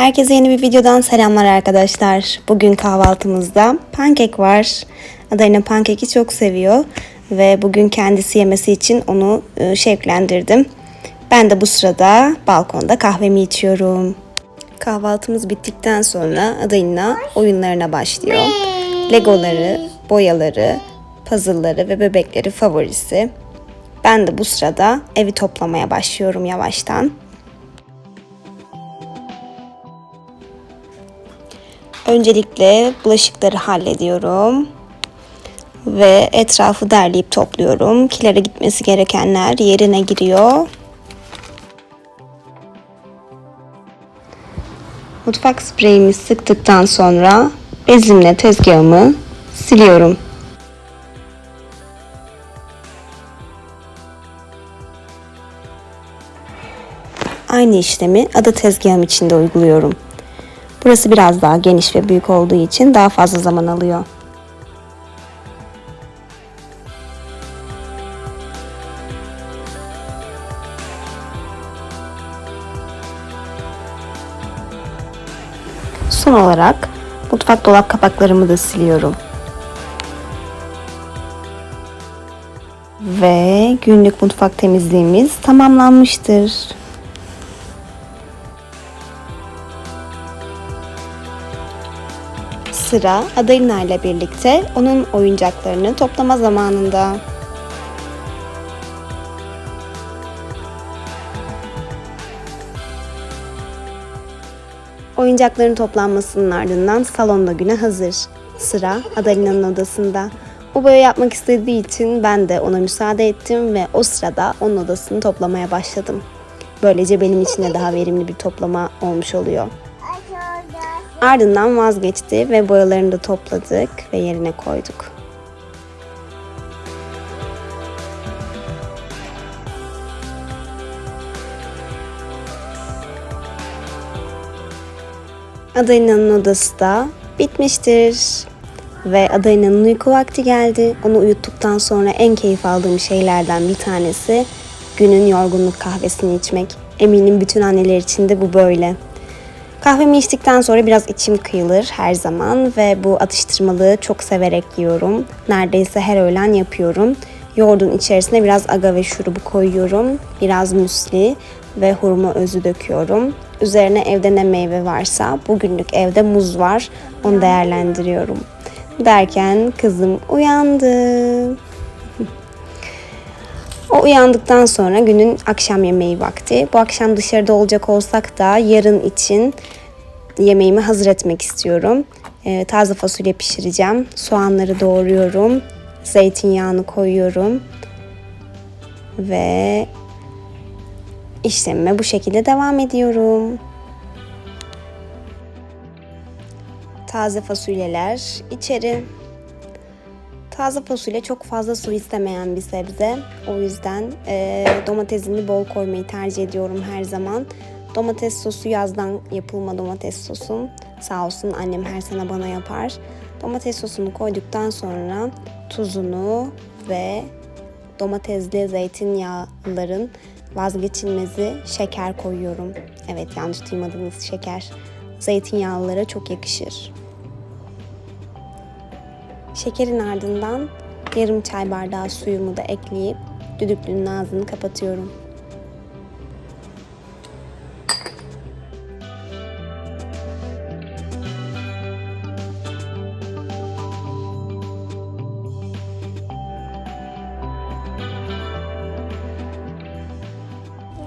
Herkese yeni bir videodan selamlar arkadaşlar. Bugün kahvaltımızda pankek var. Adayna pankeki çok seviyor ve bugün kendisi yemesi için onu e, şevklendirdim. Ben de bu sırada balkonda kahvemi içiyorum. Kahvaltımız bittikten sonra Adayna oyunlarına başlıyor. Legoları, boyaları, puzzle'ları ve bebekleri favorisi. Ben de bu sırada evi toplamaya başlıyorum yavaştan. Öncelikle bulaşıkları hallediyorum. Ve etrafı derleyip topluyorum. Kilere gitmesi gerekenler yerine giriyor. Mutfak spreyimi sıktıktan sonra bezimle tezgahımı siliyorum. Aynı işlemi ada tezgahım için de uyguluyorum. Burası biraz daha geniş ve büyük olduğu için daha fazla zaman alıyor. Son olarak mutfak dolap kapaklarımı da siliyorum. Ve günlük mutfak temizliğimiz tamamlanmıştır. Sıra Adalina ile birlikte onun oyuncaklarını toplama zamanında. Oyuncakların toplanmasının ardından salonda güne hazır. Sıra Adalina'nın odasında. O böyle yapmak istediği için ben de ona müsaade ettim ve o sırada onun odasını toplamaya başladım. Böylece benim için de daha verimli bir toplama olmuş oluyor. Ardından vazgeçti ve boyalarını da topladık ve yerine koyduk. Adalina'nın odası da bitmiştir. Ve Adalina'nın uyku vakti geldi. Onu uyuttuktan sonra en keyif aldığım şeylerden bir tanesi günün yorgunluk kahvesini içmek. Eminim bütün anneler için de bu böyle. Kahvemi içtikten sonra biraz içim kıyılır her zaman ve bu atıştırmalığı çok severek yiyorum. Neredeyse her öğlen yapıyorum. Yoğurdun içerisine biraz agave şurubu koyuyorum. Biraz müsli ve hurma özü döküyorum. Üzerine evde ne meyve varsa bugünlük evde muz var. Onu değerlendiriyorum. Derken kızım uyandı. O uyandıktan sonra günün akşam yemeği vakti. Bu akşam dışarıda olacak olsak da yarın için yemeğimi hazır etmek istiyorum. Ee, taze fasulye pişireceğim. Soğanları doğruyorum. Zeytinyağını koyuyorum. Ve işlemime bu şekilde devam ediyorum. Taze fasulyeler içeri. Taze fasulye çok fazla su istemeyen bir sebze. O yüzden e, domatesini bol koymayı tercih ediyorum her zaman. Domates sosu yazdan yapılma domates sosum. Sağ olsun annem her sene bana yapar. Domates sosunu koyduktan sonra tuzunu ve domatesli zeytinyağların vazgeçilmezi şeker koyuyorum. Evet yanlış duymadınız şeker. Zeytinyağlılara çok yakışır. Şekerin ardından yarım çay bardağı suyumu da ekleyip düdüklünün ağzını kapatıyorum.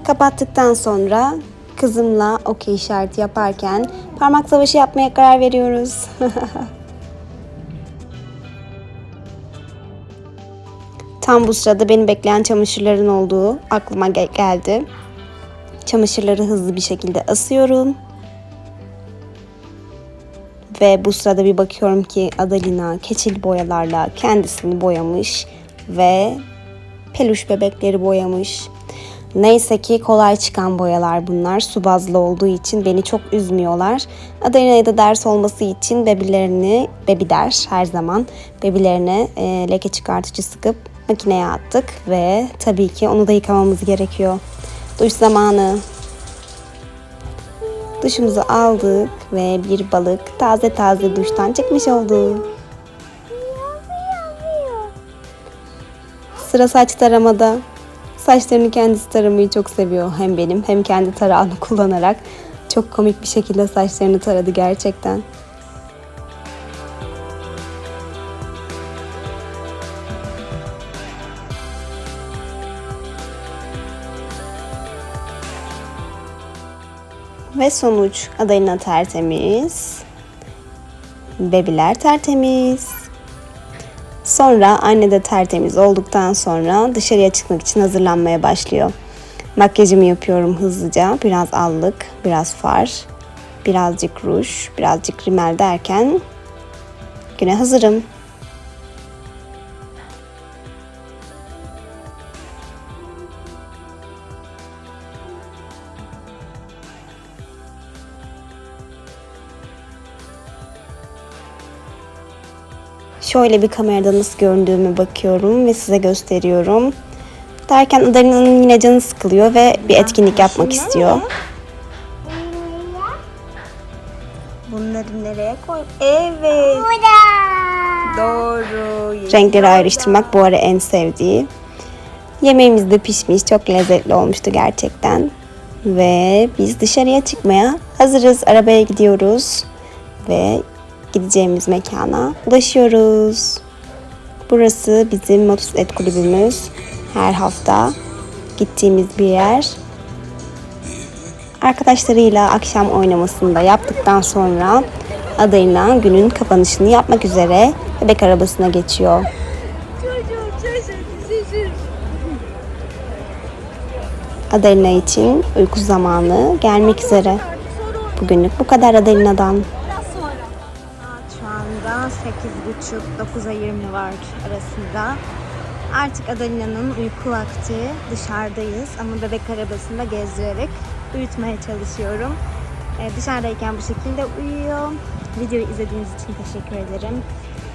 Kapattıktan sonra kızımla okey işareti yaparken parmak savaşı yapmaya karar veriyoruz. Tam bu sırada beni bekleyen çamaşırların olduğu aklıma gel- geldi. Çamaşırları hızlı bir şekilde asıyorum. Ve bu sırada bir bakıyorum ki Adalina keçili boyalarla kendisini boyamış ve peluş bebekleri boyamış. Neyse ki kolay çıkan boyalar bunlar. Su bazlı olduğu için beni çok üzmüyorlar. Adalina'ya da ders olması için bebilerini, bebi der her zaman, bebilerine e, leke çıkartıcı sıkıp makineye attık ve tabii ki onu da yıkamamız gerekiyor. Duş zamanı. Duşumuzu aldık ve bir balık taze taze duştan çıkmış oldu. Sıra saç taramada. Saçlarını kendisi taramayı çok seviyor. Hem benim hem kendi tarağını kullanarak çok komik bir şekilde saçlarını taradı gerçekten. Ve sonuç adayına tertemiz. Bebiler tertemiz. Sonra anne de tertemiz olduktan sonra dışarıya çıkmak için hazırlanmaya başlıyor. Makyajımı yapıyorum hızlıca. Biraz allık, biraz far, birazcık ruj, birazcık rimel derken güne hazırım. Şöyle bir kamerada nasıl göründüğümü bakıyorum ve size gösteriyorum. Derken Adalina'nın yine canı sıkılıyor ve bir etkinlik yapmak istiyor. Bunları nereye koy? Evet. Doğru. Renkleri ayrıştırmak bu ara en sevdiği. Yemeğimiz de pişmiş. Çok lezzetli olmuştu gerçekten. Ve biz dışarıya çıkmaya hazırız. Arabaya gidiyoruz. Ve gideceğimiz mekana ulaşıyoruz. Burası bizim motosiklet kulübümüz. Her hafta gittiğimiz bir yer. Arkadaşlarıyla akşam oynamasını da yaptıktan sonra adayına günün kapanışını yapmak üzere bebek arabasına geçiyor. Adelina için uyku zamanı gelmek üzere. Bugünlük bu kadar Adelina'dan. Saat şu anda 8.30-9'a 20 var arasında. Artık Adalina'nın uyku vakti. Dışarıdayız ama bebek arabasında gezdirerek uyutmaya çalışıyorum. Ee, dışarıdayken bu şekilde uyuyor. Videoyu izlediğiniz için teşekkür ederim.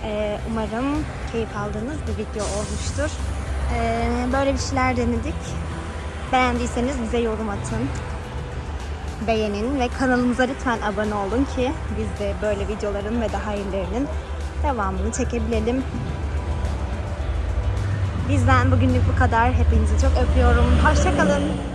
Ee, umarım keyif aldığınız bir video olmuştur. Ee, böyle bir şeyler denedik. Beğendiyseniz bize yorum atın beğenin ve kanalımıza lütfen abone olun ki biz de böyle videoların ve daha iyilerinin devamını çekebilelim. Bizden bugünlük bu kadar. Hepinizi çok öpüyorum. Hoşçakalın.